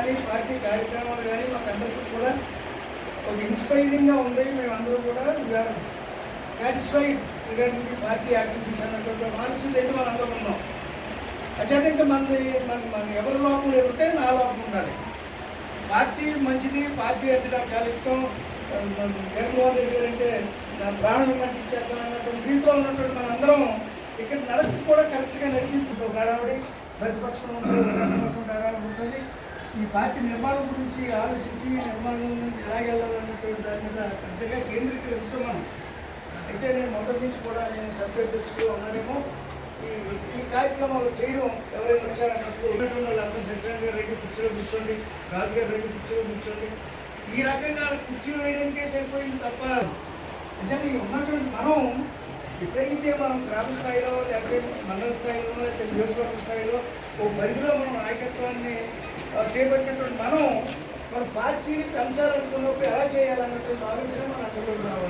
కానీ పార్టీ కార్యక్రమాలు కానీ మాకు అందరికీ కూడా ఒక ఇన్స్పైరింగ్గా ఉంది. మేమందరూ కూడా we're satisfied regarding the party activities అన్నటువంటి మానసిక అయితే మనం అందరం ఉన్నాం. అచేత ఇంకా మనది మన మన ఎవరి లోపం ఎదురుంటే నా లోపం ఉండాలి. పార్టీ మంచిది పార్టీ అంటే నాకు చాలా ఇష్టం. జగన్మోహన్ రెడ్డి గారు అంటే నా ప్రాణం ఇవ్వమంటే ఇచ్చేస్తాను అన్నటువంటి మీతో ఉన్నటువంటి మనందరం ఇక్కడ నడక కూడా కరెక్ట్గా నడిపించుకుంటాం. ఒక ప్రతిపక్షం ఉన్నటువంటి ఉంటుంది ఈ పార్టీ నిర్మాణం గురించి ఆలోచించి నిర్మాణం ఎలాగెళ్ళాలన్నటువంటి దాని మీద పెద్దగా కేంద్రీకరించాం మనం అయితే నేను మొదటి నుంచి కూడా నేను సభ్యాధ్యక్షుడు ఉన్నానేమో. ఈ ఈ కార్యక్రమాలు చేయడం ఎవరైనా వచ్చారన్నప్పుడు ఉన్నటువంటి వాళ్ళందరూ సత్యనారాయణ గారు రెడ్డి కుర్చీలో కూర్చోండి రాజుగారు రెడ్డి కుర్చీలో కూర్చోండి. ఈ రకంగా కుర్చీలు వేయడానికే సరిపోయింది తప్ప నిజంగా ఈ ఉన్నటువంటి మనం ఎప్పుడైతే మనం గ్రామ స్థాయిలో లేకపోతే మండల స్థాయిలో లేకపోతే నియోజకవర్గ స్థాయిలో ఓ పరిధిలో మనం నాయకత్వాన్ని చేపట్టినటువంటి మనం మన పార్టీని పెంచాలనుకున్నప్పుడు ఎలా చేయాలన్నటువంటి ఆలోచన మన అందరిలో రావాలి